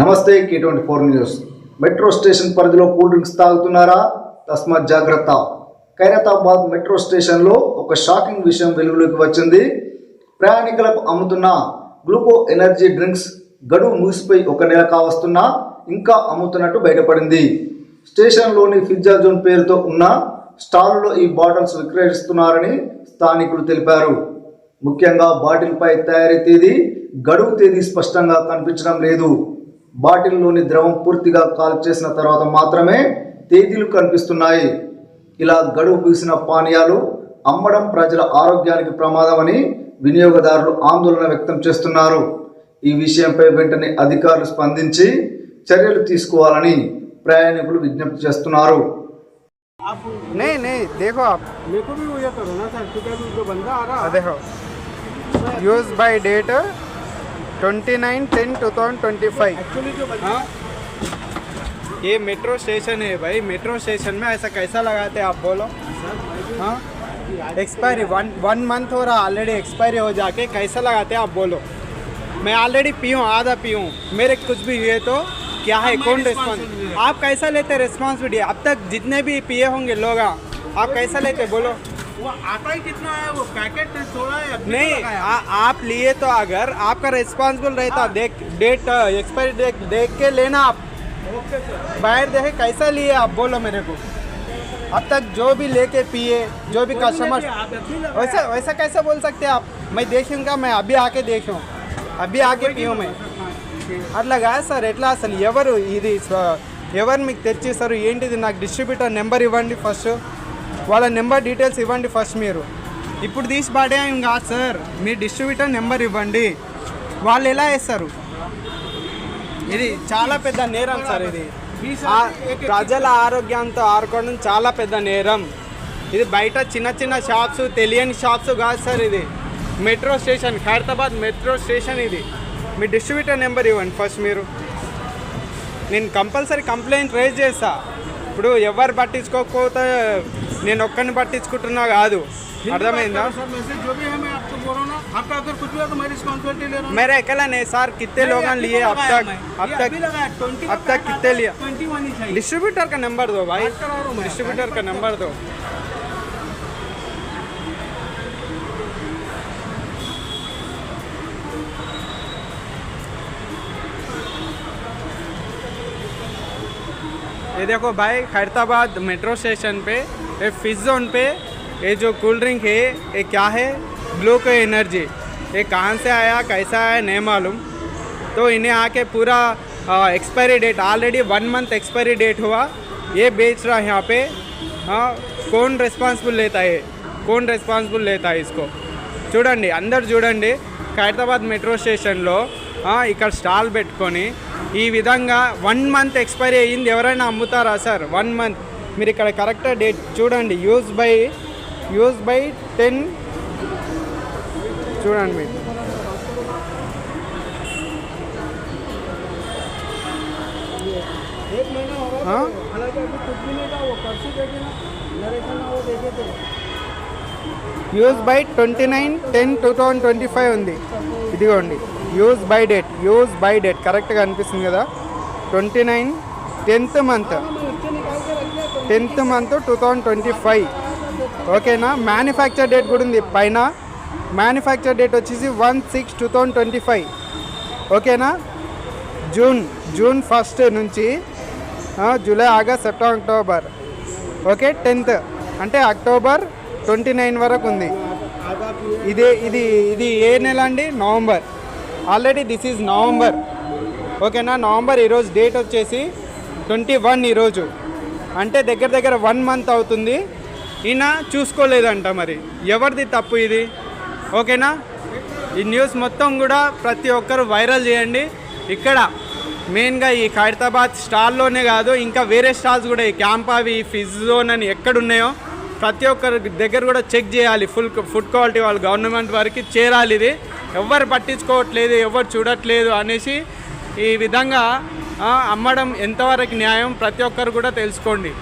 నమస్తే K twenty four news. Metro station పరిధిలో cool drinks తాగుతున్నారా? తస్మాత్ జాగ్రత్త. ఖైరతాబాద్ మెట్రో స్టేషన్లో ఒక షాకింగ్ విషయం వెలుగులోకి వచ్చింది. ప్రయాణికులకు అమ్ముతున్న గ్లూకో ఎనర్జీ డ్రింక్స్ గడువు ముగిసిపోయి ఒక నెల కావస్తున్నా ఇంకా అమ్ముతున్నట్టు బయటపడింది. స్టేషన్లోని పిజ్జా జోన్ పేరుతో ఉన్న స్టాల్లో ఈ బాటిల్స్ విక్రయిస్తున్నారని స్థానికులు తెలిపారు. ముఖ్యంగా బాటిల్పై తయారీ తేదీ గడువు తేదీ స్పష్టంగా కనిపించడం లేదు. బాటిల్లోని ద్రవం పూర్తిగా కాల్ చేసిన తర్వాత మాత్రమే తేదీలు కనిపిస్తున్నాయి ఇలా గడువు పూసిన పానీయాలు అమ్మడం ప్రజల ఆరోగ్యానికి ప్రమాదమని వినియోగదారులు ఆందోళన వ్యక్తం చేస్తున్నారు ఈ విషయంపై వెంటనే అధికారులు స్పందించి చర్యలు తీసుకోవాలని ప్రయాణికులు విజ్ఞప్తి చేస్తున్నారు नहीं नहीं देखो आप मेरे को भी वो ये करो ना सर क्योंकि अभी जो बंदा आ रहा आ, देखो use by date twenty nine ten two thousand twenty five. जो हाँ? ये मेट्रो स्टेशन है भाई मेट्रो स्टेशन में ऐसा कैसा लगाते हैं आप बोलो? हाँ? एक्सपायरी वन वन मंथ हो रहा ऑलरेडी एक्सपायरी हो जाके कैसा लगाते हैं आप बोलो? मैं ऑलरेडी पी हूँ आधा पी हूँ मेरे कुछ भी हुए तो क्या है कौन रिस्पॉन्स आप कैसा लेते रिस्पॉन्सिबिलिटी अब तक जितने भी पिए होंगे लोग हाँ, आप कैसा लेते बोलो? वो आता ही कितना है वो पैकेट थोड़ा है अभी नहीं तो लगाया। आ, आप लिए तो अगर आपका रिस्पॉन्सिबल रहता देख डेट एक्सपायरी डेट देख के लेना आप ओके सर बाहर देखे कैसा लिए आप बोलो मेरे को अब तक जो भी लेके पिए जो भी कस्टमर आदत ही लगाया। वैसा वैसा कैसे बोल सकते हैं आप मैं देखूंगा मैं अभी आके देखूँ अभी आके पियूँ मैं అట్లా కాదు సార్ ఎట్లా అసలు ఎవరు ఇది స్వ- ఎవరు మీకు తెచ్చిస్తారు ఏంటిది నాకు డిస్ట్రిబ్యూటర్ నెంబర్ ఇవ్వండి ఫస్ట్ వాళ్ళ నెంబర్ డీటెయిల్స్ ఇవ్వండి ఫస్ట్ మీరు. ఇప్పుడు తీసి పాడే కాదు సార్. మీ డిస్ట్రిబ్యూటర్ నెంబర్ ఇవ్వండి. వాళ్ళు ఎలా వేస్తారు? ఇది చాలా పెద్ద నేరం సార్ ఇది. ప్రజల ఆరోగ్యంతో ఆడుకోవడం చాలా పెద్ద నేరం. ఇది బయట చిన్న చిన్న షాప్స్ తెలియని షాప్స్ కాదు సార్ ఇది. Metro station Khairatabad metro station ఇది. మీ డిస్ట్రిబ్యూటర్ నెంబర్ ఇవ్వండి ఫస్ట్ మీరు. నేను కంపల్సరీ కంప్లైంట్ రేజ్ చేస్తా. ఇప్పుడు ఎవరు పట్టించుకోకపోతే నేను ఒక్కరిని పట్టించుకుంటున్నా కాదు అర్థమైందా सर वैसे जो भी है मैं आपको बोल रहा हूँ ना आपका अगर कुछ भी है तो मैं रिस्पॉन्सिबिलिटी ले रहा हूँ मेरा अकेला नहीं सर कितने लोग लिए अब तक अब तक ट्वेंटी अब तक कितने लिया ट्वेंटी वन ही चाहिए डिस्ट्रीब्यूटर का नंबर दो भाई बात करा रहा हूँ मैं। डिस्ट्रीब्यूटर का नंबर दो ये देखो भाई खैरताबाद मेट्रो स्टेशन पे ये फिश जोन पे ये जो कूल ड्रिंक है ये क्या है ग्लूको एनर्जी ये कहाँ से आया कैसा आया नहीं मालूम तो इन्हें आके पूरा expiry date already one month expiry date हुआ ये बेच रहा है यहाँ पे हाँ कौन रिस्पांसिबल लेता है कौन रिस्पांसिबल लेता है इसको చూడండి అందరు చూడండి ఖైరతాబాద్ మెట్రో స్టేషన్లో ఆ, ఇక్కడ స్టాల్ పెట్టుకొని ఈ విధంగా వన్ మంత్ ఎక్స్పైరీ అయ్యింది ఎవరైనా అమ్ముతారా సార్ వన్ మంత్ మీరు ఇక్కడ కరెక్ట్ డేట్ చూడండి. Use by use by ten. చూడండి మీరు. Use by twenty nine ten two thousand twenty five ఉంది. ఇదిగోండి. Use by date use by date. కరెక్ట్గా అనిపిస్తుంది కదా? Twenty nine tenth month. Tenth month two thousand twenty five. ఓకేనా? Manufacture date కూడా ఉంది పైన. మ్యానుఫ్యాక్చర్ డేట్ వచ్చేసి one six two thousand twenty five. ఓకేనా? జూన్ జూన్ ఫస్ట్ నుంచి July August September October. Okay? Tenth. అంటే అక్టోబర్ ట్వంటీ నైన్ వరకు ఉంది. ఇది ఇది ఇది ఏ నెల అండి? November. Already this is November. ఓకేనా? నవంబర్ ఈరోజు డేట్ వచ్చేసి ట్వంటీ వన్ ఈరోజు. అంటే దగ్గర దగ్గర వన్ మంత్ అవుతుంది. ఈయన చూసుకోలేదంట మరి. ఎవరిది తప్పు ఇది? ఓకేనా? ఈ న్యూస్ మొత్తం కూడా ప్రతి ఒక్కరు వైరల్ చేయండి. ఇక్కడ మెయిన్గా ఈ ఖైరతాబాద్ స్టాల్లోనే కాదు ఇంకా వేరే స్టాల్స్ కూడా ఈ క్యాంప్ అవి ఫిజ్ జోన్ అని ఎక్కడున్నాయో ప్రతి ఒక్కరి దగ్గర కూడా చెక్ చేయాలి. ఫుల్ ఫుడ్ క్వాలిటీ వాళ్ళు గవర్నమెంట్ వారికి చేరాలి ఇది. ఎవరు పట్టించుకోవట్లేదు ఎవరు చూడట్లేదు అనేసి ఈ విధంగా అమ్మడం ఎంతవరకు న్యాయం ప్రతి ఒక్కరు కూడా తెలుసుకోండి.